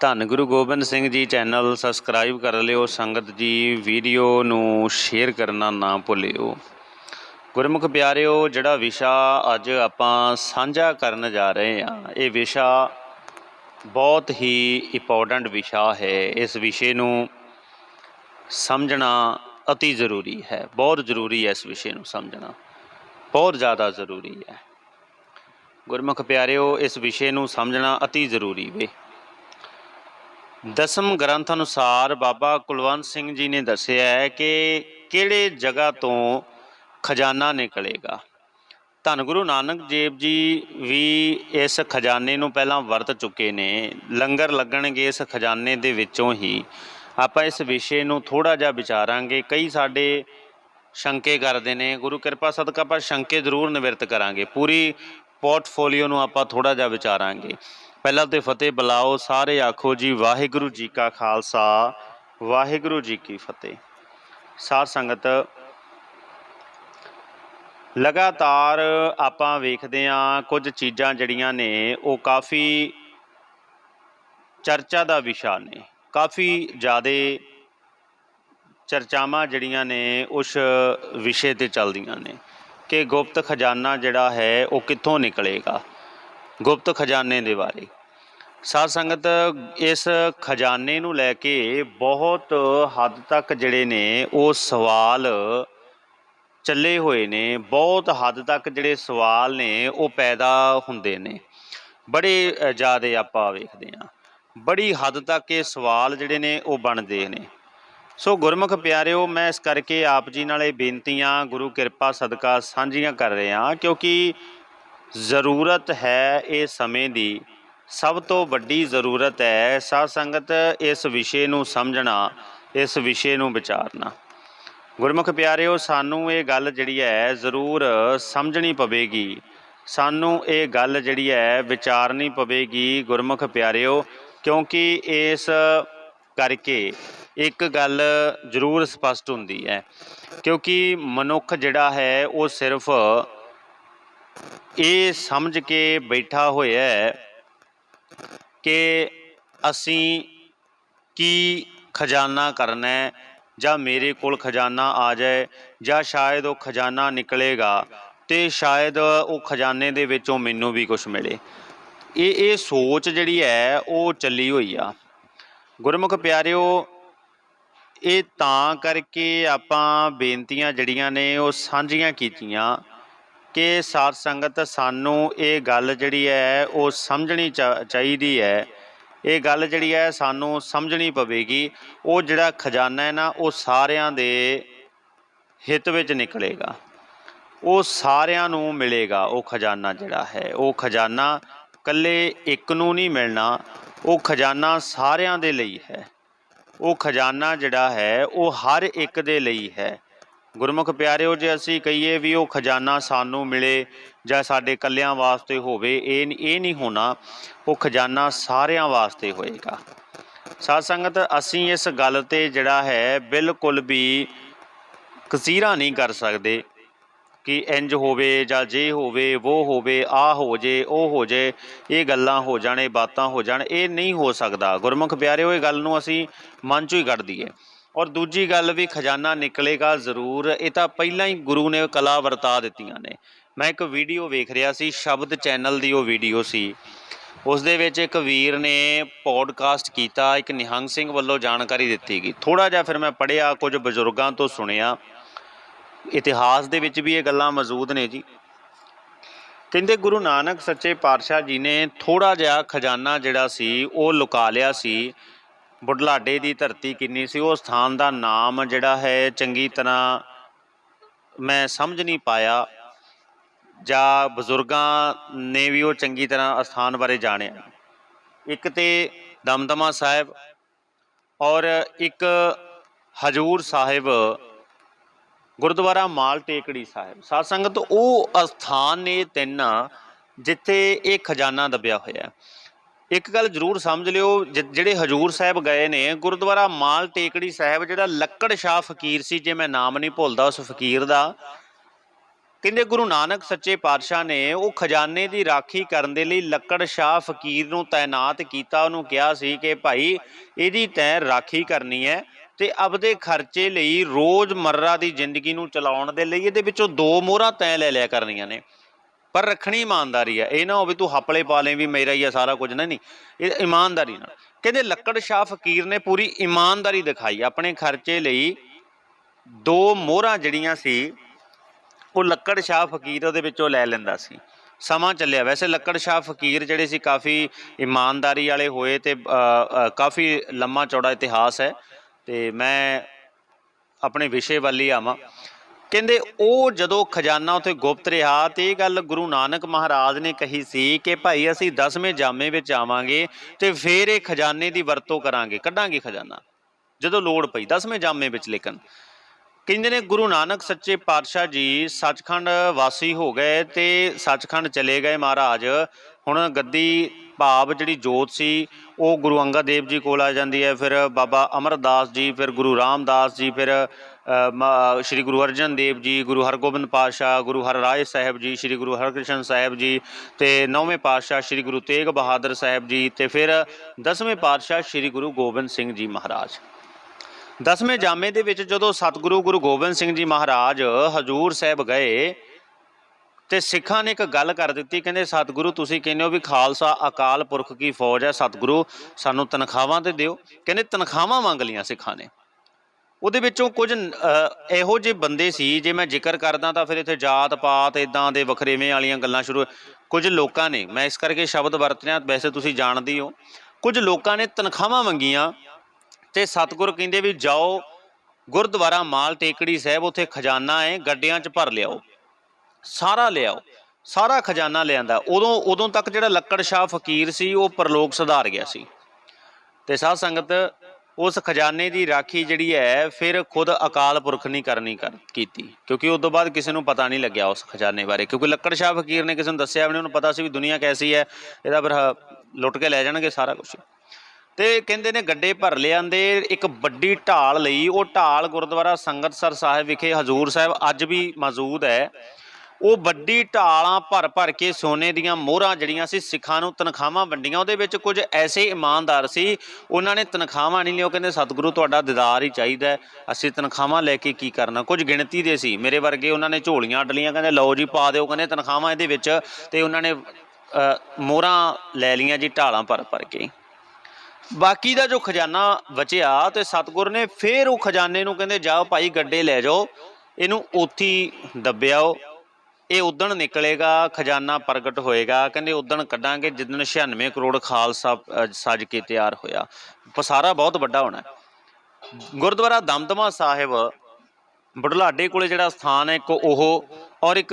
ਧੰਨ Guru Gobind Singh ji channel subscribe ਕਰ ਲਿਓ, ਸੰਗਤ ਜੀ ਵੀਡੀਓ ਨੂੰ ਸ਼ੇਅਰ ਕਰਨਾ ਨਾ ਭੁੱਲਿਓ। ਗੁਰਮੁਖ ਪਿਆਰਿਓ, ਜਿਹੜਾ ਵਿਸ਼ਾ ਅੱਜ ਆਪਾਂ ਸਾਂਝਾ ਕਰਨ ਜਾ ਰਹੇ ਹਾਂ, ਇਹ ਵਿਸ਼ਾ ਬਹੁਤ ਹੀ ਇੰਪੋਰਟੈਂਟ ਵਿਸ਼ਾ ਹੈ। ਇਸ ਵਿਸ਼ੇ ਨੂੰ ਸਮਝਣਾ ਅਤੀ ਜ਼ਰੂਰੀ ਹੈ। ਬਹੁਤ ਜ਼ਰੂਰੀ ਹੈ ਇਸ ਵਿਸ਼ੇ ਨੂੰ ਸਮਝਣਾ। ਬਹੁਤ ਜ਼ਿਆਦਾ ਜ਼ਰੂਰੀ ਹੈ। ਗੁਰਮੁਖ ਪਿਆਰਿਓ, ਇਸ ਵਿਸ਼ੇ ਨੂੰ ਸਮਝਣਾ ਅਤੀ ਜ਼ਰੂਰੀ ਵੇ। ਦਸਮ ਗ੍ਰੰਥ ਅਨੁਸਾਰ ਬਾਬਾ ਕੁਲਵੰਤ ਸਿੰਘ ਜੀ ਨੇ ਦੱਸਿਆ ਹੈ ਕਿ ਕਿਹੜੇ ਜਗ੍ਹਾ ਤੋਂ ਖਜ਼ਾਨਾ ਨਿਕਲੇਗਾ? ਧੰਨ ਗੁਰੂ ਨਾਨਕ ਦੇਵ ਜੀ ਵੀ ਇਸ ਖਜ਼ਾਨੇ ਨੂੰ ਪਹਿਲਾਂ ਵਰਤ ਚੁੱਕੇ ਨੇ। ਲੰਗਰ ਲੱਗਣਗੇ ਇਸ ਖਜ਼ਾਨੇ ਦੇ ਵਿੱਚੋਂ ਹੀ। ਆਪਾਂ ਇਸ ਵਿਸ਼ੇ ਨੂੰ ਥੋੜਾ ਜਿਹਾ ਵਿਚਾਰਾਂਗੇ। ਕਈ ਸਾਡੇ ਸ਼ੰਕੇ ਕਰਦੇ ਨੇ। ਗੁਰੂ ਕਿਰਪਾ ਸਦਕਾ ਆਪਾਂ ਸ਼ੰਕੇ ਜ਼ਰੂਰ ਨਿਵਰਤ ਕਰਾਂਗੇ। ਪੂਰੀ ਪੋਰਟਫੋਲੀਓ ਨੂੰ ਆਪਾਂ ਥੋੜਾ ਜਿਹਾ ਵਿਚਾਰਾਂਗੇ। ਪਹਿਲਾਂ ਤੇ ਫਤਿਹ ਬੁਲਾਓ, ਸਾਰੇ ਆਖੋ ਜੀ, ਵਾਹਿਗੁਰੂ ਜੀ ਕਾ ਖਾਲਸਾ, ਵਾਹਿਗੁਰੂ ਜੀ ਕੀ ਫਤਿਹ। ਸਾਧ ਸੰਗਤ, ਲਗਾਤਾਰ ਆਪਾਂ ਵੇਖਦੇ ਹਾਂ ਕੁਝ ਚੀਜ਼ਾਂ ਜਿਹੜੀਆਂ ਨੇ, ਉਹ ਕਾਫੀ ਚਰਚਾ ਦਾ ਵਿਸ਼ਾ ਨੇ। ਕਾਫੀ ਜ਼ਿਆਦਾ ਚਰਚਾਵਾਂ ਜਿਹੜੀਆਂ ਨੇ, ਉਸ ਵਿਸ਼ੇ ਤੇ ਚੱਲਦੀਆਂ ਨੇ ਕਿ ਗੁਪਤ ਖਜ਼ਾਨਾ ਜਿਹੜਾ ਹੈ, ਉਹ ਕਿੱਥੋਂ ਨਿਕਲੇਗਾ? ਗੁਪਤ ਖਜ਼ਾਨੇ ਦੇ ਬਾਰੇ। ਸਾਧ ਸੰਗਤ ਇਸ ਖਜ਼ਾਨੇ ਨੂੰ ਲੈ ਕੇ ਬਹੁਤ ਹੱਦ ਤੱਕ ਜਿਹੜੇ ਨੇ ਉਹ ਸਵਾਲ ਚੱਲੇ ਹੋਏ ਨੇ, ਬਹੁਤ ਹੱਦ ਤੱਕ ਜਿਹੜੇ ਸਵਾਲ ਨੇ ਉਹ ਪੈਦਾ ਹੁੰਦੇ ਨੇ। ਬੜੇ ਜ਼ਿਆਦੇ ਆਪਾਂ ਵੇਖਦੇ ਹਾਂ। ਬੜੀ ਹੱਦ ਤੱਕ ਇਹ ਸਵਾਲ ਜਿਹੜੇ ਨੇ ਉਹ ਬਣਦੇ ਨੇ। ਸੋ ਗੁਰਮੁਖ ਪਿਆਰਿਓ, ਮੈਂ ਇਸ ਕਰਕੇ ਆਪ ਜੀ ਨਾਲ ਇਹ ਬੇਨਤੀਆਂ, ਗੁਰੂ ਕਿਰਪਾ, ਸਦਕਾ ਸਾਂਝੀਆਂ ਕਰ ਰਿਹਾ ਕਿਉਂਕਿ ਜ਼ਰੂਰਤ ਹੈ ਇਹ ਸਮੇਂ ਦੀ। ਸਭ ਤੋਂ ਵੱਡੀ ਜ਼ਰੂਰਤ ਹੈ ਸਾਧ ਸੰਗਤ ਇਸ ਵਿਸ਼ੇ ਨੂੰ ਸਮਝਣਾ, ਇਸ ਵਿਸ਼ੇ ਨੂੰ ਵਿਚਾਰਨਾ। ਗੁਰਮੁਖ ਪਿਆਰਿਓ, ਸਾਨੂੰ ਇਹ ਗੱਲ ਜਿਹੜੀ ਹੈ ਜ਼ਰੂਰ ਸਮਝਣੀ ਪਵੇਗੀ। ਸਾਨੂੰ ਇਹ ਗੱਲ ਜਿਹੜੀ ਹੈ ਵਿਚਾਰਨੀ ਪਵੇਗੀ ਗੁਰਮੁਖ ਪਿਆਰਿਓ, ਕਿਉਂਕਿ ਇਸ ਕਰਕੇ ਇੱਕ ਗੱਲ ਜ਼ਰੂਰ ਸਪਸ਼ਟ ਹੁੰਦੀ ਹੈ, ਕਿਉਂਕਿ ਮਨੁੱਖ ਜਿਹੜਾ ਹੈ ਉਹ ਸਿਰਫ ਇਹ ਸਮਝ ਕੇ ਬੈਠਾ ਹੋਇਆ ਹੈ ਕਿ ਅਸੀਂ ਕੀ ਖਜ਼ਾਨਾ ਕਰਨਾ ਹੈ? ਜਾਂ ਮੇਰੇ ਕੋਲ ਖਜ਼ਾਨਾ ਆ ਜਾਏ, ਜਾਂ ਸ਼ਾਇਦ ਉਹ ਖਜ਼ਾਨਾ ਨਿਕਲੇਗਾ ਤੇ ਸ਼ਾਇਦ ਉਹ ਖਜ਼ਾਨੇ ਦੇ ਵਿੱਚੋਂ ਮੈਨੂੰ ਵੀ ਕੁਝ ਮਿਲੇ। ਇਹ ਇਹ ਸੋਚ ਜਿਹੜੀ ਹੈ, ਉਹ ਚੱਲੀ ਹੋਈ ਆ। ਗੁਰਮੁਖ ਪਿਆਰਿਓ, ਇਹ ਤਾਂ ਕਰਕੇ ਆਪਾਂ ਬੇਨਤੀਆਂ ਜਿਹੜੀਆਂ ਨੇ, ਉਹ ਸਾਂਝੀਆਂ ਕੀਤੀਆਂ ਕਿ ਸਾਧ ਸੰਗਤ ਸਾਨੂੰ ਇਹ ਗੱਲ ਜਿਹੜੀ ਹੈ, ਉਹ ਸਮਝਣੀ ਚਾ- ਚਾਹੀਦੀ ਹੈ। ਇਹ ਗੱਲ ਜਿਹੜੀ ਹੈ, ਸਾਨੂੰ ਸਮਝਣੀ ਪਵੇਗੀ। ਉਹ ਜਿਹੜਾ ਖਜ਼ਾਨਾ ਹੈ ਨਾ, ਉਹ ਸਾਰਿਆਂ ਦੇ ਹਿੱਤ ਵਿੱਚ ਨਿਕਲੇਗਾ। ਉਹ ਸਾਰਿਆਂ ਨੂੰ ਮਿਲੇਗਾ, ਉਹ ਖਜ਼ਾਨਾ ਜਿਹੜਾ ਹੈ। ਉਹ ਖਜ਼ਾਨਾ ਇਕੱਲੇ ਇੱਕ ਨੂੰ ਨਹੀਂ ਮਿਲਣਾ, ਉਹ ਖਜ਼ਾਨਾ ਸਾਰਿਆਂ ਦੇ ਲਈ ਹੈ। ਉਹ ਖਜ਼ਾਨਾ ਜਿਹੜਾ ਹੈ, ਉਹ ਹਰ ਇੱਕ ਦੇ ਲਈ ਹੈ। ਗੁਰਮੁਖ ਪਿਆਰਿਓ, ਜੇ ਅਸੀਂ ਕਹੀਏ ਵੀ ਉਹ ਖਜ਼ਾਨਾ ਸਾਨੂੰ ਮਿਲੇ ਜਾਂ ਸਾਡੇ ਕੱਲਿਆਂ ਵਾਸਤੇ ਹੋਵੇ, ਇਹ ਇਹ ਨਹੀਂ ਹੋਣਾ, ਉਹ ਖਜ਼ਾਨਾ ਸਾਰਿਆਂ ਵਾਸਤੇ ਹੋਏਗਾ। ਸਾਧ ਸੰਗਤ, ਅਸੀਂ ਇਸ ਗੱਲ ਤੇ ਜਿਹੜਾ ਹੈ ਬਿਲਕੁਲ ਵੀ ਕਸੀਰਾ ਨਹੀਂ ਕਰ ਸਕਦੇ ਕਿ ਇੰਜ ਹੋਵੇ ਜਾਂ ਜੇ ਹੋਵੇ ਉਹ ਹੋਵੇ, ਆ ਹੋ ਜੇ, ਉਹ ਹੋ ਜੇ, ਇਹ ਗੱਲਾਂ ਹੋ ਜਾਣੇ ਬਾਤਾਂ ਹੋ ਜਾਣ, ਇਹ ਨਹੀਂ ਹੋ ਸਕਦਾ। ਗੁਰਮੁਖ ਪਿਆਰਿਓ, ਇਹ ਗੱਲ ਨੂੰ ਅਸੀਂ ਮਨ ਚੋਂ ਹੀ ਕੱਢ ਦਈਏ। ਔਰ ਦੂਜੀ ਗੱਲ ਵੀ ਖਜ਼ਾਨਾ ਨਿਕਲੇਗਾ ਜ਼ਰੂਰ। ਇਹ ਤਾਂ ਪਹਿਲਾਂ ਹੀ ਗੁਰੂ ਨੇ ਕਲਾ ਵਰਤਾ ਦਿੱਤੀਆਂ ਨੇ। ਮੈਂ ਇੱਕ ਵੀਡੀਓ ਵੇਖ ਰਿਹਾ ਸੀ, ਸ਼ਬਦ ਚੈਨਲ ਦੀ ਉਹ ਵੀਡੀਓ ਸੀ। ਉਸ ਦੇ ਵਿੱਚ ਇੱਕ ਵੀਰ ਨੇ ਪੋਡਕਾਸਟ ਕੀਤਾ, ਇੱਕ ਨਿਹੰਗ ਸਿੰਘ ਵੱਲੋਂ ਜਾਣਕਾਰੀ ਦਿੱਤੀ ਗਈ। ਥੋੜਾ ਜਿਹਾ ਫਿਰ ਮੈਂ ਪੜਿਆ ਕੁਝ ਬਜ਼ੁਰਗਾਂ ਤੋਂ ਸੁਣਿਆ। ਇਤਿਹਾਸ ਦੇ ਵਿੱਚ ਵੀ ਇਹ ਗੱਲਾਂ ਮੌਜੂਦ ਨੇ ਜੀ। ਕਹਿੰਦੇ ਗੁਰੂ ਨਾਨਕ ਸੱਚੇ ਪਾਤਸ਼ਾਹ ਜੀ ਨੇ ਥੋੜਾ ਜਿਹਾ ਖਜ਼ਾਨਾ ਜਿਹੜਾ ਸੀ, ਉਹ ਲੁਕਾ ਲਿਆ ਸੀ। ਬੁਢਲਾਡੇ ਦੀ ਧਰਤੀ ਕਿੰਨੀ ਸੀ, ਉਹ ਸਥਾਨ ਦਾ ਨਾਮ ਜਿਹੜਾ ਹੈ ਚੰਗੀ ਤਰ੍ਹਾਂ ਮੈਂ ਸਮਝ ਨਹੀਂ ਪਾਇਆ। ਜਾਂ ਬਜ਼ੁਰਗਾਂ ਨੇ ਵੀ ਉਹ ਚੰਗੀ ਤਰ੍ਹਾਂ ਅਸਥਾਨ ਬਾਰੇ ਜਾਣਿਆ। ਇੱਕ ਤੇ ਦਮਦਮਾ ਸਾਹਿਬ ਔਰ ਇੱਕ ਹਜੂਰ ਸਾਹਿਬ, ਗੁਰਦੁਆਰਾ ਮਾਲ ਟੇਕੜੀ ਸਾਹਿਬ। ਸਾਧ ਸੰਗਤ ਉਹ ਅਸਥਾਨ ਨੇ ਤਿੰਨ, ਜਿੱਥੇ ਇਹ ਖਜ਼ਾਨਾ ਦੱਬਿਆ ਹੋਇਆ ਹੈ। ਇੱਕ ਗੱਲ ਜ਼ਰੂਰ ਸਮਝ ਲਿਓ, ਜ- ਜਿਹੜੇ ਹਜੂਰ ਸਾਹਿਬ ਗਏ ਨੇ, ਗੁਰਦੁਆਰਾ ਮਾਲ ਟੇਕੜੀ ਸਾਹਿਬ, ਜਿਹੜਾ ਲੱਕੜ ਸ਼ਾਹ ਫਕੀਰ ਸੀ, ਜੇ ਮੈਂ ਨਾਮ ਨਹੀਂ ਭੁੱਲਦਾ ਉਸ ਫਕੀਰ ਦਾ, ਕਹਿੰਦੇ ਗੁਰੂ ਨਾਨਕ ਸੱਚੇ ਪਾਤਸ਼ਾਹ ਨੇ ਉਹ ਖਜ਼ਾਨੇ ਦੀ ਰਾਖੀ ਕਰਨ ਦੇ ਲਈ ਲੱਕੜ ਸ਼ਾਹ ਫਕੀਰ ਨੂੰ ਤਾਇਨਾਤ ਕੀਤਾ, ਉਹਨੂੰ ਕਿਹਾ ਸੀ ਕਿ ਭਾਈ ਇਹਦੀ ਤੈਂ ਰਾਖੀ ਕਰਨੀ ਹੈ ਤੇ ਆਪਦੇ ਖਰਚੇ ਲਈ ਰੋਜ਼ਮਰਰਾ ਦੀ ਜ਼ਿੰਦਗੀ ਨੂੰ ਚਲਾਉਣ ਦੇ ਲਈ ਇਹਦੇ ਵਿੱਚੋਂ ਦੋ ਮੋਹਰਾਂ ਤੈਂ ਲੈ ਲਿਆ ਕਰਨੀਆਂ ਨੇ। ਪਰ ਰੱਖਣੀ ਇਮਾਨਦਾਰੀ ਹੈ। ਇਹ ਨਾ ਹੋਵੇ ਤੂੰ ਹੱਪਲੇ ਪਾ ਲੈ ਵੀ ਮੇਰਾ ਹੀ ਆ, ਸਾਰਾ ਕੁਝ। ਨਾ ਨਹੀਂ। ਇਹ ਇਮਾਨਦਾਰੀ ਨਾਲ। ਕਹਿੰਦੇ ਲੱਕੜ ਸ਼ਾਹ ਫਕੀਰ ਨੇ ਪੂਰੀ ਇਮਾਨਦਾਰੀ ਦਿਖਾਈ। ਆਪਣੇ ਖਰਚੇ ਲਈ ਦੋ ਮੋਹਰਾਂ ਜਿਹੜੀਆਂ ਸੀ, ਉਹ ਲੱਕੜ ਸ਼ਾਹ ਫਕੀਰ ਉਹਦੇ ਵਿੱਚੋਂ ਲੈ ਲੈਂਦਾ ਸੀ। ਸਮਾਂ ਚੱਲਿਆ। ਵੈਸੇ ਲੱਕੜ ਸ਼ਾਹ ਫਕੀਰ ਜਿਹੜੇ ਸੀ, ਕਾਫੀ ਇਮਾਨਦਾਰੀ ਵਾਲੇ ਹੋਏ ਤੇ ਕਾਫੀ ਲੰਮਾ ਚੌੜਾ ਇਤਿਹਾਸ ਹੈ। ਤੇ ਮੈਂ ਆਪਣੇ ਵਿਸ਼ੇ ਵੱਲ ਹੀ ਆਵਾਂ। ਕਹਿੰਦੇ ਉਹ ਜਦੋਂ ਖਜ਼ਾਨਾ ਉੱਥੇ ਗੁਪਤ ਰਿਹਾ ਤੇ ਇਹ ਗੱਲ ਗੁਰੂ ਨਾਨਕ ਮਹਾਰਾਜ ਨੇ ਕਹੀ ਸੀ ਕਿ ਭਾਈ ਅਸੀਂ 10ਵੇਂ ਜਾਮੇ ਵਿੱਚ ਆਵਾਂਗੇ ਤੇ ਫੇਰ ਇਹ ਖਜ਼ਾਨੇ ਦੀ ਵਰਤੋਂ ਕਰਾਂਗੇ, ਕੱਢਾਂਗੇ ਖਜ਼ਾਨਾ, ਜਦੋਂ ਲੋੜ ਪਈ 10ਵੇਂ ਜਾਮੇ ਵਿੱਚ ਲੇਕਿਨ। ਕਹਿੰਦੇ ਨੇ ਗੁਰੂ ਨਾਨਕ ਸੱਚੇ ਪਾਤਸ਼ਾਹ ਜੀ ਸੱਚਖੰਡ ਵਾਸੀ ਹੋ ਗਏ ਤੇ ਸੱਚਖੰਡ ਚਲੇ ਗਏ ਮਹਾਰਾਜ। ਹੁਣ ਗੱਦੀ ਭਾਵ ਜਿਹੜੀ ਜੋਤ ਸੀ, ਉਹ ਗੁਰੂ ਅੰਗਦ ਦੇਵ ਜੀ ਕੋਲ ਆ ਜਾਂਦੀ ਹੈ, ਫਿਰ ਬਾਬਾ ਅਮਰਦਾਸ ਜੀ, ਫਿਰ ਗੁਰੂ ਰਾਮਦਾਸ ਜੀ, ਫਿਰ ਸ਼੍ਰੀ ਗੁਰੂ ਅਰਜਨ ਦੇਵ ਜੀ, ਗੁਰੂ ਹਰਗੋਬਿੰਦ ਪਾਤਸ਼ਾਹ, ਗੁਰੂ ਹਰਰਾਏ ਸਾਹਿਬ ਜੀ, ਸ਼੍ਰੀ ਗੁਰੂ ਹਰਕ੍ਰਿਸ਼ਨ ਸਾਹਿਬ ਜੀ ਤੇ ਨੌਵੇਂ ਪਾਤਸ਼ਾਹ ਸ਼੍ਰੀ ਗੁਰੂ ਤੇਗ ਬਹਾਦਰ ਸਾਹਿਬ ਜੀ ਤੇ ਫਿਰ ਦਸਵੇਂ ਪਾਤਸ਼ਾਹ ਸ਼੍ਰੀ ਗੁਰੂ ਗੋਬਿੰਦ ਸਿੰਘ ਜੀ ਮਹਾਰਾਜ। ਦਸਵੇਂ ਜਾਮੇ ਦੇ ਵਿੱਚ ਜਦੋਂ ਸਤਿਗੁਰੂ ਗੁਰੂ ਗੋਬਿੰਦ ਸਿੰਘ ਜੀ ਮਹਾਰਾਜ ਹਜੂਰ ਸਾਹਿਬ ਗਏ ਤੇ ਸਿੱਖਾਂ ਨੇ ਇੱਕ ਗੱਲ ਕਰ ਦਿੱਤੀ, ਕਹਿੰਦੇ ਸਤਿਗੁਰੂ ਤੁਸੀਂ ਕਹਿੰਦੇ ਹੋ ਵੀ ਖਾਲਸਾ ਅਕਾਲ ਪੁਰਖ ਕੀ ਫੌਜ ਹੈ, ਸਤਿਗੁਰੂ ਸਾਨੂੰ ਤਨਖਾਹਾਂ ਤੇ ਦਿਓ। ਕਹਿੰਦੇ ਤਨਖਾਹਾਂ ਮੰਗ ਲੀਆਂ ਸਿੱਖਾਂ ਨੇ। ਉਹਦੇ ਵਿੱਚੋਂ ਕੁਝ ਇਹੋ ਜਿਹੇ ਬੰਦੇ ਸੀ, ਜੇ ਮੈਂ ਜ਼ਿਕਰ ਕਰਦਾ ਤਾਂ ਫਿਰ ਇੱਥੇ ਜਾਤ ਪਾਤ ਇਦਾਂ ਦੇ ਵਖਰੇਵੇਂ ਵਾਲੀਆਂ ਗੱਲਾਂ ਸ਼ੁਰੂ ਕੁਝ ਲੋਕਾਂ ਨੇ, ਮੈਂ ਇਸ ਕਰਕੇ ਸ਼ਬਦ ਵਰਤਿਆ ਵੈਸੇ ਤੁਸੀਂ ਜਾਣਦੇ ਹੋ ਕੁਝ ਲੋਕਾਂ ਨੇ ਤਨਖਾਹਾਂ ਮੰਗੀਆਂ ਤੇ ਸਤਿਗੁਰ ਕਹਿੰਦੇ ਵੀ ਜਾਓ, ਗੁਰਦੁਆਰਾ ਮਾਲ ਟੇਕੜੀ ਸਾਹਿਬ, ਉੱਥੇ ਖਜ਼ਾਨਾ ਹੈ ਗੱਡਿਆਂ 'ਚ ਭਰ ਲਿਆਓ। ਸਾਰਾ ਲਿਆਓ, ਸਾਰਾ ਖਜ਼ਾਨਾ ਲਿਆਂਦਾ। ਉਦੋਂ ਉਦੋਂ ਤੱਕ ਜਿਹੜਾ ਲੱਕੜ ਸ਼ਾਹ ਫਕੀਰ ਸੀ, ਉਹ ਪਰਲੋਕ ਸੁਧਾਰ ਗਿਆ ਸੀ। ਤੇ ਸਾਧ ਸੰਗਤ ਉਸ ਖਜ਼ਾਨੇ ਦੀ ਰਾਖੀ ਜਿਹੜੀ ਹੈ, ਫਿਰ ਖੁਦ ਅਕਾਲ ਪੁਰਖ ਨਹੀਂ ਕਰਨੀ ਕਰ, ਕੀਤੀ। ਕਿਉਂਕਿ ਉਸ ਤੋਂ ਬਾਅਦ ਕਿਸੇ ਨੂੰ ਪਤਾ ਨਹੀਂ ਲੱਗਿਆ ਉਸ ਖਜ਼ਾਨੇ ਬਾਰੇ। ਕਿਉਂਕਿ ਲੱਕੜ ਸ਼ਾਹ ਫਕੀਰ ਨੇ ਕਿਸੇ ਨੂੰ ਦੱਸਿਆ ਵੀ ਨਹੀਂ, ਉਹਨੂੰ ਪਤਾ ਸੀ ਵੀ ਦੁਨੀਆ ਕੈਸੀ ਹੈ, ਇਹਦਾ ਫਿਰ ਲੁੱਟ ਕੇ ਲੈ ਜਾਣਗੇ ਸਾਰਾ ਕੁਝ ਤੇ ਕਹਿੰਦੇ ਨੇ ਗੱਡੇ ਭਰ ਲਿਆਂਦੇ, ਇੱਕ ਵੱਡੀ ਢਾਲ ਲਈ। ਉਹ ਢਾਲ ਗੁਰਦੁਆਰਾ ਸੰਗਤਸਰ ਸਾਹਿਬ ਵਿਖੇ ਹਜ਼ੂਰ ਸਾਹਿਬ ਅੱਜ ਵੀ ਮੌਜੂਦ ਹੈ। ਉਹ ਵੱਡੀ ਢਾਲਾਂ ਭਰ ਭਰ ਕੇ ਸੋਨੇ ਦੀਆਂ ਮੋਹਰਾਂ ਜਿਹੜੀਆਂ ਸੀ, ਸਿੱਖਾਂ ਨੂੰ ਤਨਖਾਹਾਂ ਵੰਡੀਆਂ। ਉਹਦੇ ਵਿੱਚ ਕੁਝ ਐਸੇ ਇਮਾਨਦਾਰ ਸੀ, ਉਹਨਾਂ ਨੇ ਤਨਖਾਹਾਂ ਨਹੀਂ ਲਿਓ ਕਹਿੰਦੇ, ਸਤਿਗੁਰੂ, ਤੁਹਾਡਾ ਦੀਦਾਰ ਹੀ ਚਾਹੀਦਾ ਅਸੀਂ ਤਨਖਾਹਾਂ ਲੈ ਕੇ ਕੀ ਕਰਨਾ? ਕੁਝ ਗਿਣਤੀ ਦੇ ਸੀ। ਮੇਰੇ ਵਰਗੇ ਉਹਨਾਂ ਨੇ ਝੋਲੀਆਂ ਅੱਡ ਅਡਲੀਆਂ, ਕਹਿੰਦੇ, ਲਓ ਜੀ, ਪਾ ਦਿਓ। ਕਹਿੰਦੇ, ਤਨਖਾਹਾਂ ਇਹਦੇ ਵਿੱਚ। ਤੇ ਉਹਨਾਂ ਨੇ ਮੋਹਰਾਂ ਲੈ ਲੀਆਂ ਜੀ, ਢਾਲਾਂ ਭਰ ਭਰ ਕੇ। ਬਾਕੀ ਦਾ ਜੋ ਖਜ਼ਾਨਾ ਬਚਿਆ ਤੇ ਸਤਿਗੁਰ ਨੇ ਫੇਰ ਉਹ ਖਜ਼ਾਨੇ ਨੂੰ ਕਹਿੰਦੇ, ਜਾਓ ਭਾਈ, ਗੱਡੇ ਲੈ ਜਾਓ। ਇਹਨੂੰ ਉੱਥੀ ਦੱਬਿਆਓ। ਇਹ ਉਦਣ ਨਿਕਲੇਗਾ, ਖਜ਼ਾਨਾ ਪ੍ਰਗਟ ਹੋਏਗਾ, ਕਹਿੰਦੇ ਉਦਣ ਕੱਢਾਂਗੇ ਜਿੱਦਣ 96 ਕਰੋੜ ਖਾਲਸਾ ਸਾਜ ਕੇ ਤਿਆਰ ਹੋਇਆ। ਪਸਾਰਾ ਬਹੁਤ ਵੱਡਾ ਹੋਣਾ ਗੁਰਦੁਆਰਾ ਦਮਦਮਾ ਸਾਹਿਬ, ਬੁਢਲਾਡੇ ਕੋਲੇ ਜਿਹੜਾ ਸਥਾਨ ਹੈ, ਇੱਕ ਉਹ, ਔਰ ਇੱਕ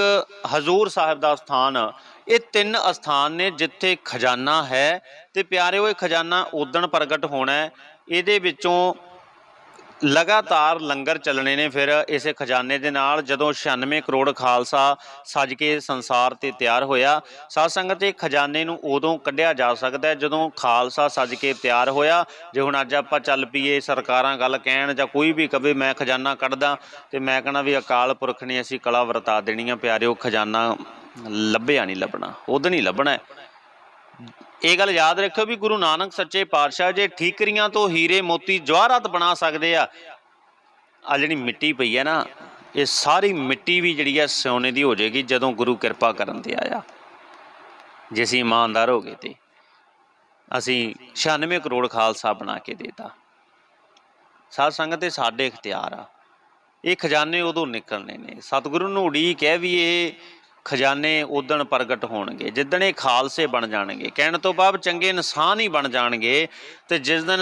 ਹਜ਼ੂਰ ਸਾਹਿਬ ਦਾ ਸਥਾਨ, ਇਹ ਤਿੰਨ ਅਸਥਾਨ ਨੇ ਜਿੱਥੇ ਖਜ਼ਾਨਾ ਹੈ। ਤੇ ਪਿਆਰਿਓ, ਇਹ ਖਜ਼ਾਨਾ ਉਦਣ ਪ੍ਰਗਟ ਹੋਣਾ ਹੈ। ਇਹਦੇ ਵਿੱਚੋਂ ਲਗਾਤਾਰ ਲੰਗਰ ਚੱਲਣੇ ਨੇ ਫਿਰ ਇਸੇ ਖਜ਼ਾਨੇ ਦੇ ਨਾਲ ਜਦੋਂ 96 ਕਰੋੜ ਖਾਲਸਾ ਸੱਜ ਕੇ ਸੰਸਾਰ ਤੇ ਤਿਆਰ ਹੋਇਆ, ਸਾਧ ਸੰਗਤ ਇਹ ਖਜ਼ਾਨੇ ਨੂੰ ਉਦੋਂ ਕੱਢਿਆ ਜਾ ਸਕਦਾ ਹੈ ਜਦੋਂ ਖਾਲਸਾ ਸੱਜ ਕੇ ਤਿਆਰ ਹੋਇਆ। ਜੇ ਹੁਣ ਅੱਜ ਆਪਾਂ ਚੱਲ ਪਈਏ ਸਰਕਾਰਾਂ ਗੱਲ ਕਹਿਣ ਜਾਂ ਕੋਈ ਵੀ ਕਵੇ, ਮੈਂ ਖਜ਼ਾਨਾ ਕੱਢਦਾ ਤੇ ਮੈਂ ਕਹਣਾ ਵੀ ਅਕਾਲ ਪੁਰਖ ਨੇ ਅਸੀਂ ਕਲਾ ਵਰਤਾ ਦੇਣੀ ਦੇਣੀਆਂ ਪਿਆਰਿਓ, ਖਜ਼ਾਨਾ ਲੱਭਿਆ ਨਹੀਂ ਲੱਭਣਾ, ਉਦੋਂ ਨਹੀਂ ਲੱਭਣਾ। ਇਹ ਗੱਲ ਯਾਦ ਰੱਖਿਓ ਵੀ ਗੁਰੂ ਨਾਨਕ ਸੱਚੇ ਪਾਤਸ਼ਾਹ ਜੇ ਠੀਕਰੀਆਂ ਤੋਂ ਹੀਰੇ ਮੋਤੀ ਜਵਾਹਰਾਤ ਬਣਾ ਸਕਦੇ ਆ ਆ ਜਿਹੜੀ ਮਿੱਟੀ ਪਈ ਹੈ ਨਾ, ਇਹ ਸਾਰੀ ਮਿੱਟੀ ਵੀ ਜਿਹੜੀ ਹੈ ਸੋਨੇ ਦੀ ਹੋ ਜਾਏਗੀ ਜਦੋਂ ਗੁਰੂ ਕਿਰਪਾ ਕਰਨ ਤੇ ਆਇਆ। ਜੇ ਅਸੀਂ ਇਮਾਨਦਾਰ ਹੋ ਗਏ ਤੇ, ਅਸੀਂ 96 ਕਰੋੜ ਖਾਲਸਾ ਬਣਾ ਕੇ ਦੇਤਾ। ਸਾਧ ਸੰਗਤ ਇਹ ਸਾਡੇ ਇਖਤਿਆਰ ਆ। ਇਹ ਖਜ਼ਾਨੇ ਉਦੋਂ ਨਿਕਲਣੇ ਨੇ। ਸਤਿਗੁਰੂ ਨੂੰ ਉਡੀਕ ਹੈ ਵੀ ਇਹ ਖਜ਼ਾਨੇ ਉਦਣ ਪ੍ਰਗਟ ਹੋਣਗੇ ਜਿੱਦਣ ਇਹ ਖਾਲਸੇ ਬਣ ਜਾਣਗੇ ਕਹਿਣ ਤੋਂ ਬਾਅਦ ਚੰਗੇ ਇਨਸਾਨ ਹੀ ਬਣ ਜਾਣਗੇ ਤੇ ਜਿਸ ਦਿਨ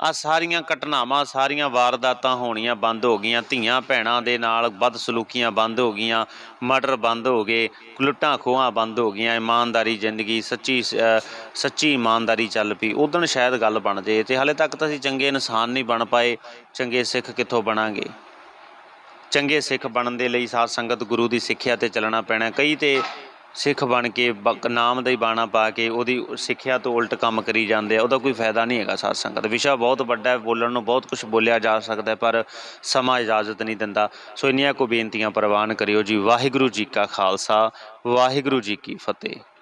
ਆ ਸਾਰੀਆਂ ਘਟਨਾਵਾਂ ਸਾਰੀਆਂ ਵਾਰਦਾਤਾਂ ਹੋਣੀਆਂ ਬੰਦ ਹੋ ਗਈਆਂ ਧੀਆਂ ਭੈਣਾਂ ਦੇ ਨਾਲ ਬਦਸਲੂਕੀਆਂ ਬੰਦ ਹੋ ਗਈਆਂ ਮਰਡਰ ਬੰਦ ਹੋ ਗਏ ਲੁੱਟਾਂ ਖੋਹਾਂ ਬੰਦ ਹੋ ਗਈਆਂ ਇਮਾਨਦਾਰੀ ਜ਼ਿੰਦਗੀ ਸੱਚੀ ਅ, ਸੱਚੀ ਇਮਾਨਦਾਰੀ ਚੱਲ ਪਈ ਉਦੋਂ ਸ਼ਾਇਦ ਗੱਲ ਬਣ ਜੇ ਤੇ ਹਾਲੇ ਤੱਕ ਤਾਂ ਅਸੀਂ ਚੰਗੇ ਇਨਸਾਨ ਨਹੀਂ ਬਣ ਪਾਏ ਚੰਗੇ ਸਿੱਖ ਕਿੱਥੋਂ ਬਣਾਂਗੇ? ਚੰਗੇ ਸਿੱਖ ਬਣਨ ਦੇ ਲਈ ਸਾਧ ਸੰਗਤ ਗੁਰੂ ਦੀ ਸਿੱਖਿਆ ਤੇ ਚੱਲਣਾ ਪੈਣਾ। ਕਈ ਤੇ ਸਿੱਖ ਬਣ ਕੇ ਬ- ਨਾਮ ਦਾ ਹੀ ਬਾਣਾ ਪਾ ਕੇ ਉਹਦੀ ਸਿੱਖਿਆ ਤੋਂ ਉਲਟ ਕੰਮ ਕਰੀ ਜਾਂਦੇ ਆ, ਉਹਦਾ ਕੋਈ ਫਾਇਦਾ ਨਹੀਂ ਹੈਗਾ ਸਾਧ ਸੰਗਤ। ਵਿਸ਼ਾ ਬਹੁਤ ਵੱਡਾ ਹੈ, ਬੋਲਣ ਨੂੰ ਬਹੁਤ ਕੁਝ ਬੋਲਿਆ ਜਾ ਸਕਦਾ ਹੈ, ਪਰ ਸਮਾਂ ਇਜਾਜ਼ਤ ਨਹੀਂ ਦਿੰਦਾ। ਸੋ ਇੰਨੀਆਂ ਕੋ ਬੇਨਤੀਆਂ ਪ੍ਰਵਾਨ ਕਰਿਓ ਜੀ, ਵਾਹਿਗੁਰੂ ਜੀ ਕਾ ਖਾਲਸਾ, ਵਾਹਿਗੁਰੂ ਜੀ ਕੀ ਫਤਿਹ।